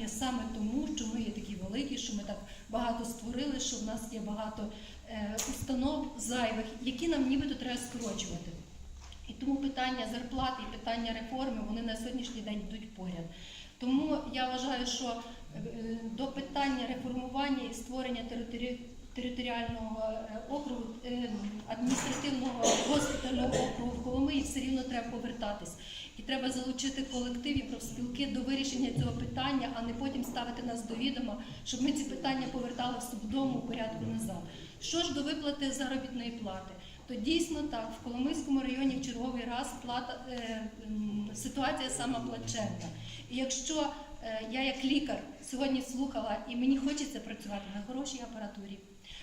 є саме тому, що ми є такі великі, що ми так багато створили, що в нас є багато е, установ зайвих, які нам нібито треба скорочувати. І тому питання зарплати і питання реформи вони на сьогоднішній день йдуть поряд. Тому я вважаю, що е, до питання реформування і створення територі- територіального е, округу е, адміністративного госпітального округу в Коломиї все рівно треба повертатись. І треба залучити колектив і профспілки до вирішення цього питання, а не потім ставити нас до відома, щоб ми ці питання повертали в судовому порядку назад. Що ж до виплати заробітної плати? То дійсно так, в Коломийському районі в черговий раз плата е, ситуація сама плачевна. І якщо я як лікар сьогодні слухала, і мені хочеться працювати на хорошій апаратурі,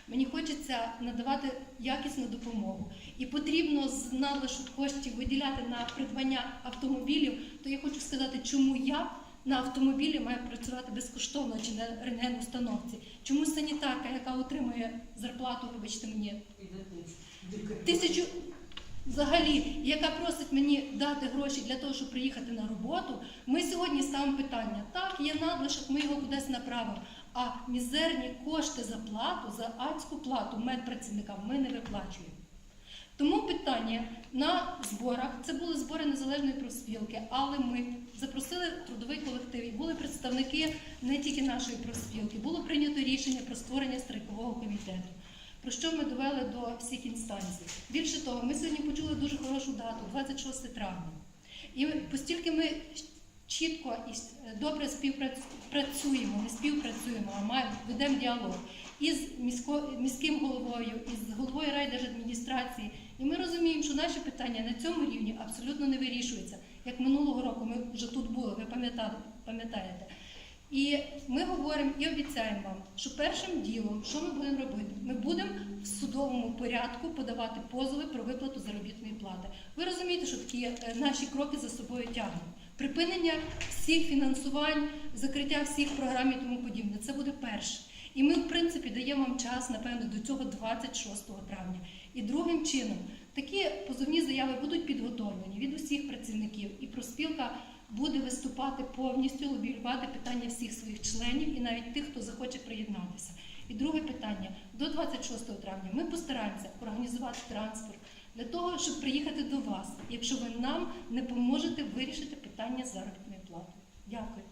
мені хочеться надавати якісну допомогу, і потрібно з надлишок коштів виділяти на придбання автомобілів, то я хочу сказати, чому я на автомобілі маю працювати безкоштовно чи на рентген-установці. Чому санітарка, яка отримує зарплату, вибачте мені, тисячу взагалі, яка просить мені дати гроші для того, щоб приїхати на роботу, ми сьогодні ставимо питання. Так, є надлишок, ми його кудись направимо. А мізерні кошти за плату, за адську плату медпрацівникам ми не виплачуємо. Тому питання на зборах це були збори незалежної профспілки, але ми запросили трудовий колектив і були представники не тільки нашої профспілки. Було прийнято рішення про створення страйкового комітету. Про що ми довели до всіх інстанцій? Більше того, ми сьогодні почули дуже хорошу дату 26 травня. І постільки ми чітко і добре співпрацюємо, не співпрацюємо, а ведемо діалог із місько, міським головою, із головою райдержадміністрації. І ми розуміємо, що наші питання на цьому рівні абсолютно не вирішуються. Як минулого року ми вже тут були, ви пам'ята- пам'ятаєте. І ми говоримо і обіцяємо вам, що першим ділом, що ми будемо робити, ми будемо в судовому порядку подавати позови про виплату заробітної плати. Ви розумієте, що такі е, наші кроки за собою тягнуть. Припинення всіх фінансувань, закриття всіх програм і тому подібне. Це буде перше. І ми, в принципі, даємо вам час, напевно, до цього 26 травня. І другим чином, такі позовні заяви будуть підготовлені від усіх працівників, і проспілка буде виступати повністю, лобіювати питання всіх своїх членів і навіть тих, хто захоче приєднатися. І друге питання: до 26 травня ми постараємося організувати транспорт для того, щоб приїхати до вас, якщо ви нам не поможете вирішити питання заробітної плати. Дякую.